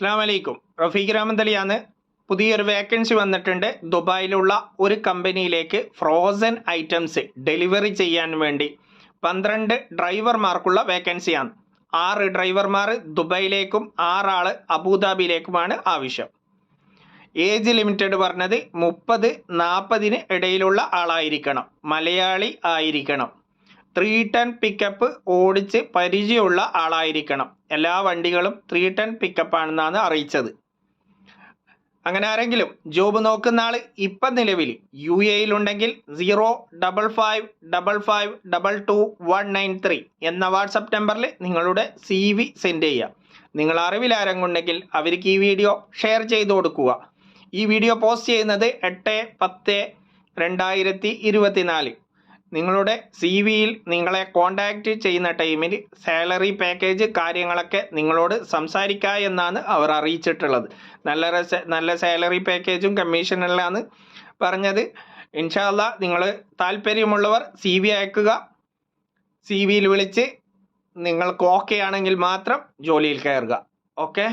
അസ്സാം വലൈക്കും റഫീഖ് രാമന്തലിയാണ് പുതിയൊരു വേക്കൻസി വന്നിട്ടുണ്ട്. ദുബായിലുള്ള ഒരു കമ്പനിയിലേക്ക് ഫ്രോസൺ ഐറ്റംസ് ഡെലിവറി ചെയ്യാൻ വേണ്ടി പന്ത്രണ്ട് ഡ്രൈവർമാർക്കുള്ള വേക്കൻസിയാണ് ആറ് ഡ്രൈവർമാർ ദുബായിലേക്കും ആറാൾ അബുദാബിയിലേക്കുമാണ് ആവശ്യം. ഏജ് ലിമിറ്റഡ് പറഞ്ഞത് മുപ്പത് നാൽപ്പതിന് ഇടയിലുള്ള ആളായിരിക്കണം. മലയാളി ആയിരിക്കണം. ത്രീ ടൺ പിക്കപ്പ് ഓടിച്ച് പരിചയമുള്ള ആളായിരിക്കണം. എല്ലാ വണ്ടികളും ത്രീ ടൺ പിക്കപ്പ് ആണെന്നാണ് അറിയിച്ചത്. അങ്ങനെ ആരെങ്കിലും ജോബ് നോക്കുന്ന ആൾ ഇപ്പം നിലവിൽ U എയിലുണ്ടെങ്കിൽ zero double five double five double two one nine three എന്ന വാട്സപ്പ് നമ്പറിൽ നിങ്ങളുടെ സി വി സെൻഡ് ചെയ്യുക. നിങ്ങൾ അറിവിൽ ആരെങ്കുണ്ടെങ്കിൽ അവർക്ക് ഈ വീഡിയോ ഷെയർ ചെയ്ത് കൊടുക്കുക. ഈ വീഡിയോ പോസ്റ്റ് ചെയ്യുന്നത് എട്ട് പത്ത് രണ്ടായിരത്തി ഇരുപത്തിനാല്. നിങ്ങളുടെ സി വിയിൽ നിങ്ങളെ കോണ്ടാക്റ്റ് ചെയ്യുന്ന ടൈമിൽ സാലറി പാക്കേജ് കാര്യങ്ങളൊക്കെ നിങ്ങളോട് സംസാരിക്കുക എന്നാണ് അവർ അറിയിച്ചിട്ടുള്ളത്. നല്ല രസ നല്ല സാലറി പാക്കേജും കമ്മീഷനെല്ലാമാണ് പറഞ്ഞത്. ഇൻഷാല്ല നിങ്ങൾ താല്പര്യമുള്ളവർ സി വി അയക്കുക. സി വിയിൽ വിളിച്ച് നിങ്ങൾക്ക് ഓക്കെ ആണെങ്കിൽ മാത്രം ജോലിയിൽ കയറുക. ഓക്കെ